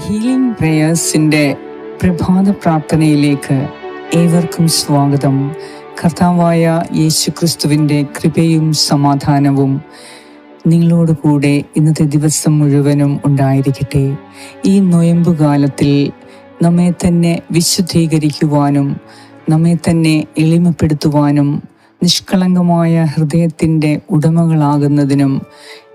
Healing പ്രേയേഴ്സിന്റെ പ്രഭാത പ്രാർത്ഥനയിലേക്ക് ഏവർക്കും സ്വാഗതം. കർത്താവായ യേശു ക്രിസ്തുവിന്റെ കൃപയും സമാധാനവും നിങ്ങളോട് കൂടെ ഇന്നത്തെ ദിവസം മുഴുവനും ഉണ്ടായിരിക്കട്ടെ. ഈ നൊയമ്പ് കാലത്തിൽ നമ്മെ തന്നെ വിശുദ്ധീകരിക്കുവാനും നമ്മെ തന്നെ എളിമപ്പെടുത്തുവാനും നിഷ്കളങ്കമായ ഹൃദയത്തിന്റെ ഉടമകളാകുന്നതിനും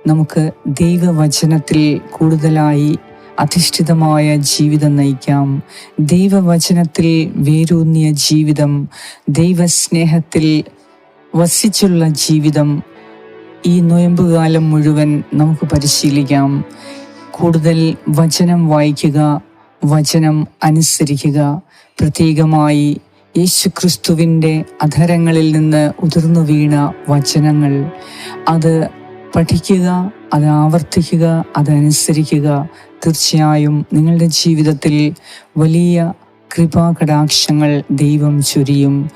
നമുക്ക് ദൈവവചനത്തിൽ കൂടുതലായി അധിഷ്ഠിതമായ ജീവിതം നയിക്കാം. ദൈവവചനത്തിൽ വേരൂന്നിയ ജീവിതം ദൈവസ്നേഹത്തിൽ വസിച്ചുള്ള ജീവിതം ഈ നൊയമ്പുകാലം മുഴുവൻ നമുക്ക് പരിശീലിക്കാം. കൂടുതൽ വചനം വായിക്കുക വചനം അനുസരിക്കുക. പ്രത്യേകമായി യേശുക്രിസ്തുവിന്റെ അധരങ്ങളിൽ നിന്ന് ഉതിർന്നു വീണ വചനങ്ങൾ. അത് പഠിക്കുക അത് ആവർത്തിക്കുക അതനുസരിക്കുക തീർച്ചയായും നിങ്ങളുടെ ജീവിതത്തിൽ വലിയ കൃപാകടാക്ഷങ്ങൾ ദൈവം ചൊരിയും.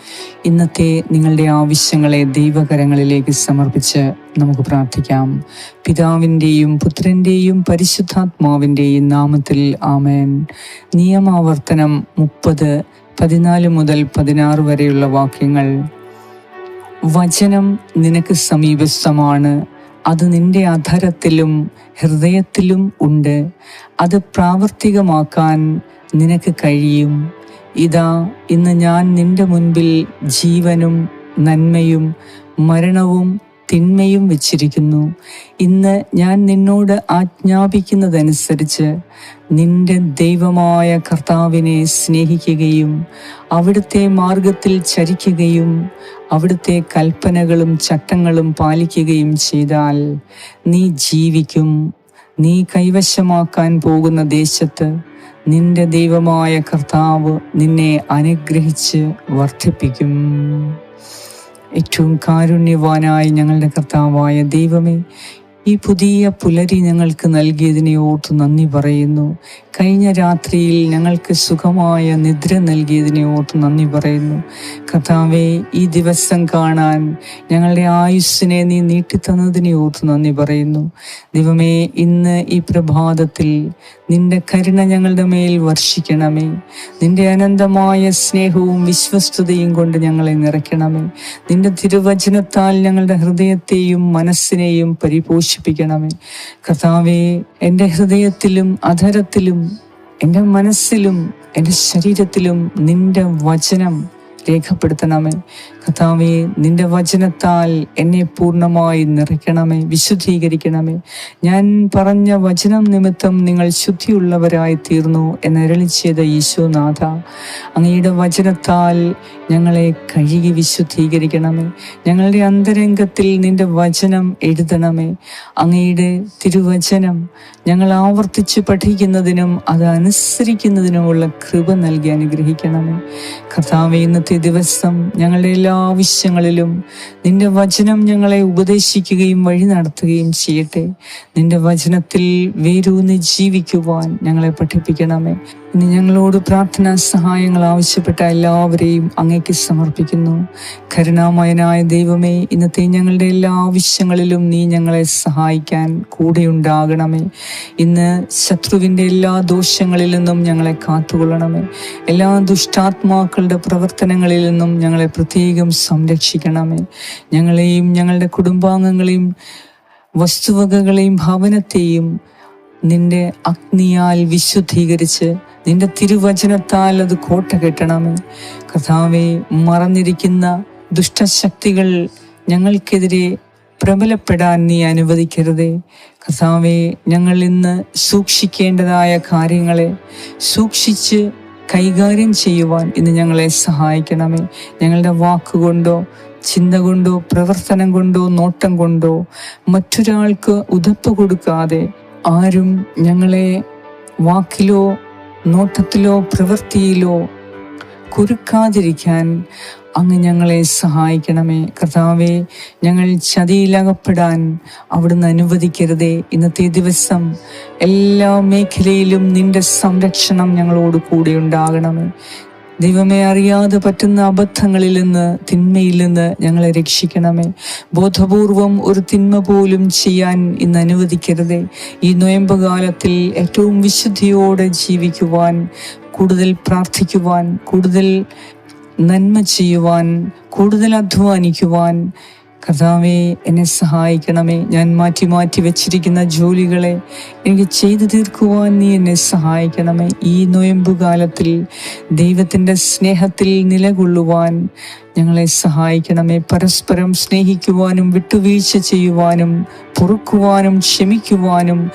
ഇന്നത്തെ നിങ്ങളുടെ ആവശ്യങ്ങളെ ദൈവകരങ്ങളിലേക്ക് സമർപ്പിച്ച് നമുക്ക് പ്രാർത്ഥിക്കാം. പിതാവിന്റെയും പുത്രന്റെയും പരിശുദ്ധാത്മാവിന്റെയും നാമത്തിൽ ആമേൻ. നിയമാവർത്തനം മുപ്പത് പതിനാല് മുതൽ പതിനാറ് വരെയുള്ള വാക്യങ്ങൾ. വചനം നിനക്ക് സമീപസ്ഥമാണ്. അത് നിന്റെ അധരത്തിലും ഹൃദയത്തിലും ഉണ്ട്. അത് പ്രാവർത്തികമാക്കാൻ നിനക്ക് കഴിയും. ഇതാ ഇന്ന് ഞാൻ നിന്റെ മുൻപിൽ ജീവനും നന്മയും മരണവും തിന്മയും വെച്ചിരിക്കുന്നു. ഇന്ന് ഞാൻ നിന്നോട് ആജ്ഞാപിക്കുന്നതനുസരിച്ച് നിന്റെ ദൈവമായ കർത്താവിനെ സ്നേഹിക്കുകയും അവിടുത്തെ മാർഗത്തിൽ ചരിക്കുകയും അവിടുത്തെ കൽപ്പനകളും ചട്ടങ്ങളും പാലിക്കുകയും ചെയ്താൽ നീ ജീവിക്കും. നീ കൈവശമാക്കാൻ പോകുന്ന ദേശത്ത് നിന്റെ ദൈവമായ കർത്താവ് നിന്നെ അനുഗ്രഹിച്ച് വർദ്ധിപ്പിക്കും. ഏറ്റവും കാരുണ്യവാനായി ഞങ്ങളുടെ കർത്താവായ ദൈവമേ ഈ പുതിയ പുലരി ഞങ്ങൾക്ക് നൽകിയതിനെ ഓർത്ത് നന്ദി പറയുന്നു. കഴിഞ്ഞ രാത്രിയിൽ ഞങ്ങൾക്ക് സുഖമായ നിദ്ര നൽകിയതിനെ ഓർത്ത് നന്ദി പറയുന്നു. കഥാവെ ഈ ദിവസം കാണാൻ ഞങ്ങളുടെ ആയുസ്സിനെ നീ നീട്ടിത്തന്നതിനെ ഓർത്ത് നന്ദി പറയുന്നു. ദിവമേ ഇന്ന് ഈ പ്രഭാതത്തിൽ നിന്റെ കരുണ ഞങ്ങളുടെ മേൽ വർഷിക്കണമേ. നിന്റെ അനന്തമായ സ്നേഹവും വിശ്വസ്തതയും കൊണ്ട് ഞങ്ങളെ നിറയ്ക്കണമേ. നിന്റെ തിരുവചനത്താൽ ഞങ്ങളുടെ ഹൃദയത്തെയും മനസ്സിനെയും പരിപോഷിപ്പിക്കണമേ കർത്താവേ എന്റെ ഹൃദയത്തിലും അധരത്തിലും എന്റെ മനസ്സിലും എന്റെ ശരീരത്തിലും നിന്റെ വചനം രേഖപ്പെടുത്തണമേ. കഥാവേ നിന്റെ വചനത്താൽ എന്നെ പൂർണമായി നിറയ്ക്കണമേ വിശുദ്ധീകരിക്കണമേ. ഞാൻ പറഞ്ഞ വചനം നിമിത്തം നിങ്ങൾ ശുദ്ധിയുള്ളവരായി തീർന്നു എന്നരളി ചെയ്ത യേശുനാഥ അങ്ങയുടെ വചനത്താൽ ഞങ്ങളെ കഴുകി വിശുദ്ധീകരിക്കണമേ. ഞങ്ങളുടെ അന്തരംഗത്തിൽ നിന്റെ വചനം എഴുതണമേ. അങ്ങയുടെ തിരുവചനം ഞങ്ങൾ ആവർത്തിച്ച് പഠിക്കുന്നതിനും അത് അനുസരിക്കുന്നതിനുമുള്ള കൃപ നൽകി അനുഗ്രഹിക്കണമേ. കർത്താവ് ഇന്നത്തെ ദിവസം ഞങ്ങളുടെ എല്ലാ ആവശ്യങ്ങളിലും നിന്റെ വചനം ഞങ്ങളെ ഉപദേശിക്കുകയും വഴി നടത്തുകയും ചെയ്യട്ടെ. നിന്റെ വചനത്തിൽ വേരൂന്ന് ജീവിക്കുവാൻ ഞങ്ങളെ പഠിപ്പിക്കണമേ. ഞങ്ങളോട് പ്രാർത്ഥനാ സഹായങ്ങൾ ആവശ്യപ്പെട്ട എല്ലാവരെയും അങ്ങേക്ക് സമർപ്പിക്കുന്നു. കരുണാമയനായ ദൈവമേ ഇന്നത്തെ ഞങ്ങളുടെ എല്ലാ ആവശ്യങ്ങളിലും നീ ഞങ്ങളെ സഹായിക്കാൻ കൂടെയുണ്ടാകണമേ. ഇന്ന് ശത്രുവിന്റെ എല്ലാ ദോഷങ്ങളിൽ നിന്നും ഞങ്ങളെ കാത്തുകൊള്ളണമേ. എല്ലാ ദുഷ്ടാത്മാക്കളുടെ പ്രവർത്തനങ്ങളിൽ നിന്നും ഞങ്ങളെ പ്രത്യേകം സംരക്ഷിക്കണമേ. ഞങ്ങളെയും ഞങ്ങളുടെ കുടുംബാംഗങ്ങളെയും വസ്തുവകകളെയും ഭവനത്തെയും നിന്റെ അഗ്നിയാൽ വിശുദ്ധീകരിച്ച് നിന്റെ തിരുവചനത്താൽ അത് കോട്ട കെട്ടണമേ. കഥാവെ മറന്നിരിക്കുന്ന ദുഷ്ടശക്തികൾ ഞങ്ങൾക്കെതിരെ പ്രബലപ്പെടാൻ നീ അനുവദിക്കരുതേ. കഥാവെ ഞങ്ങൾ ഇന്ന് സൂക്ഷിക്കേണ്ടതായ കാര്യങ്ങളെ സൂക്ഷിച്ച് കൈകാര്യം ചെയ്യുവാൻ ഇന്ന് ഞങ്ങളെ സഹായിക്കണമേ. ഞങ്ങളുടെ വാക്കുകൊണ്ടോ ചിന്ത കൊണ്ടോ പ്രവർത്തനം കൊണ്ടോ നോട്ടം കൊണ്ടോ മറ്റൊരാൾക്ക് ഉതപ്പ് കൊടുക്കാതെ ആരും ഞങ്ങളെ വാക്കിലോ നോട്ടത്തിലോ പ്രവൃത്തിയിലോ കുരുക്കാതിരിക്കാൻ അങ്ങ് ഞങ്ങളെ സഹായിക്കണമേ. കർത്താവെ ഞങ്ങൾ ചതിയിലകപ്പെടാൻ അവിടുന്ന് അനുവദിക്കരുതേ. ഇന്നത്തെ ദിവസം എല്ലാ മേഖലയിലും നിന്റെ സംരക്ഷണം ഞങ്ങളോട് കൂടെ ഉണ്ടാകണമേ. ദൈവമേ അറിയാതെ പറ്റുന്ന അബദ്ധങ്ങളിൽ നിന്ന് തിന്മയിൽ നിന്ന് ഞങ്ങളെ രക്ഷിക്കണമേ. ബോധപൂർവം ഒരു തിന്മ പോലും ചെയ്യാൻ ഇന്ന് അനുവദിക്കരുതേ. ഈ നൊയമ്പ് കാലത്തിൽ ഏറ്റവും വിശുദ്ധിയോടെ ജീവിക്കുവാൻ കൂടുതൽ പ്രാർത്ഥിക്കുവാൻ കൂടുതൽ നന്മ ചെയ്യുവാൻ കൂടുതൽ അധ്വാനിക്കുവാൻ കർത്താവെ എന്നെ സഹായിക്കണമേ. ഞാൻ മാറ്റി മാറ്റി വെച്ചിരിക്കുന്ന ജോലികളെ എനിക്ക് ചെയ്തു തീർക്കുവാൻ നീ എന്നെ സഹായിക്കണമേ. ഈ നൊയമ്പു കാലത്തിൽ ദൈവത്തിന്റെ സ്നേഹത്തിൽ നിലകൊള്ളുവാൻ ഞങ്ങളെ സഹായിക്കണമേ. പരസ്പരം സ്നേഹിക്കുവാനും വിട്ടുവീഴ്ച ചെയ്യുവാനും പൊറുക്കുവാനും ക്ഷമിക്കുവാനും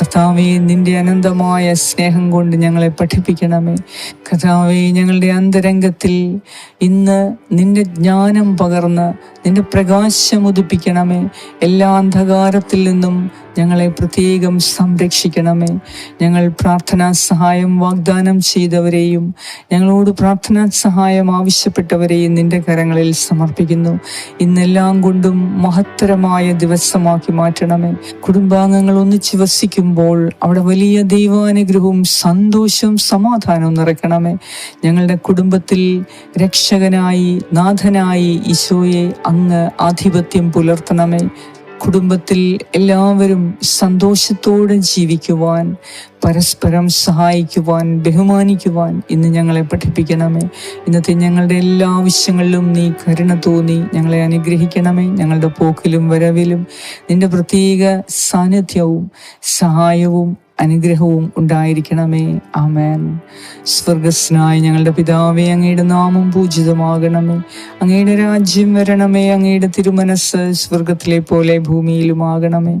കർത്താവെ നിന്റെ അനന്തമായ സ്നേഹം കൊണ്ട് ഞങ്ങളെ പഠിപ്പിക്കണമേ. കർത്താവെ ഞങ്ങളുടെ അന്തരംഗത്തിൽ ഇന്ന് നിന്റെ ജ്ഞാനം പകർന്ന് നിന്റെ പ്രകാശം ഉദിപ്പിക്കണമേ. എല്ലാ അന്ധകാരത്തിൽ നിന്നും ഞങ്ങളെ പ്രത്യേകം സംരക്ഷിക്കണമേ. ഞങ്ങൾ പ്രാർത്ഥനാ സഹായം വാഗ്ദാനം ചെയ്തവരെയും ഞങ്ങളോട് പ്രാർത്ഥനാ സഹായം ആവശ്യപ്പെട്ടവരെയും നിന്റെ കരങ്ങളിൽ സമർപ്പിക്കുന്നു. ഇന്നെല്ലാം കൊണ്ടും മഹത്തരമായ ദിവസമാക്കി മാറ്റണമേ. കുടുംബാംഗങ്ങൾ ഒന്നിച്ച് വസിക്കുമ്പോൾ അവിടെ വലിയ ദൈവാനുഗ്രഹവും സന്തോഷവും സമാധാനവും നിറയ്ക്കണമേ. ഞങ്ങളുടെ കുടുംബത്തിൽ രക്ഷകനായി നാഥനായി ഈശോയെ അങ്ങ് ആധിപത്യം പുലർത്തണമേ. കുടുംബത്തിൽ എല്ലാവരും സന്തോഷത്തോടെ ജീവിക്കുവാൻ പരസ്പരം സഹായിക്കുവാൻ ബഹുമാനിക്കുവാൻ ഇന്ന് ഞങ്ങളെ പഠിപ്പിക്കണമേ. ഇന്നത്തെ ഞങ്ങളുടെ എല്ലാ ആവശ്യങ്ങളിലും നീ കരുണ തോന്നി ഞങ്ങളെ അനുഗ്രഹിക്കണമേ. ഞങ്ങളുടെ പോക്കിലും വരവിലും നിന്റെ പ്രത്യേക സാന്നിധ്യവും സഹായവും അനുഗ്രഹവും ഉണ്ടായിരിക്കണമേ. ആമേൻ. സ്വർഗസ്നായ ഞങ്ങളുടെ പിതാവേ അങ്ങയുടെ നാമം പൂജിതമാകണമേ. അങ്ങയുടെ രാജ്യം വരണമേ അങ്ങയുടെ തിരുമനസ് സ്വർഗത്തിലെ പോലെ ഭൂമിയിലുമാകണമേ.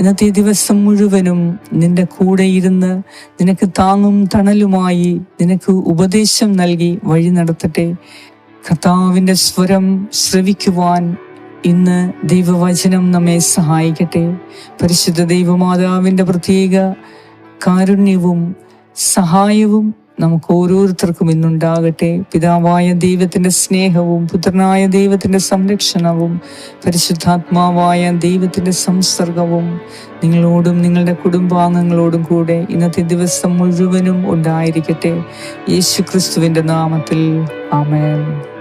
ഇന്നത്തെ ദിവസം മുഴുവനും നിന്റെ കൂടെ ഇരുന്ന് നിനക്ക് താങ്ങും തണലുമായി നിനക്ക് ഉപദേശം നൽകി വഴി നടത്തട്ടെ. കർത്താവിന്റെ സ്വരം ശ്രവിക്കുവാൻ ഇന്ന് ദൈവവചനം നമ്മെ സഹായിക്കട്ടെ. പരിശുദ്ധ ദൈവമാതാവിന്റെ പ്രത്യേക കാരുണ്യവും സഹായവും നമുക്ക് ഓരോരുത്തർക്കും ഇന്നുണ്ടാകട്ടെ. പിതാവായ ദൈവത്തിന്റെ സ്നേഹവും പുത്രനായ ദൈവത്തിന്റെ സംരക്ഷണവും പരിശുദ്ധാത്മാവായ ദൈവത്തിന്റെ സംസർഗവും നിങ്ങളോടും നിങ്ങളുടെ കുടുംബാംഗങ്ങളോടും കൂടെ ഇന്നത്തെ ദിവസം മുഴുവനും ഉണ്ടായിരിക്കട്ടെ. യേശു ക്രിസ്തുവിന്റെ നാമത്തിൽ. ആമേൻ.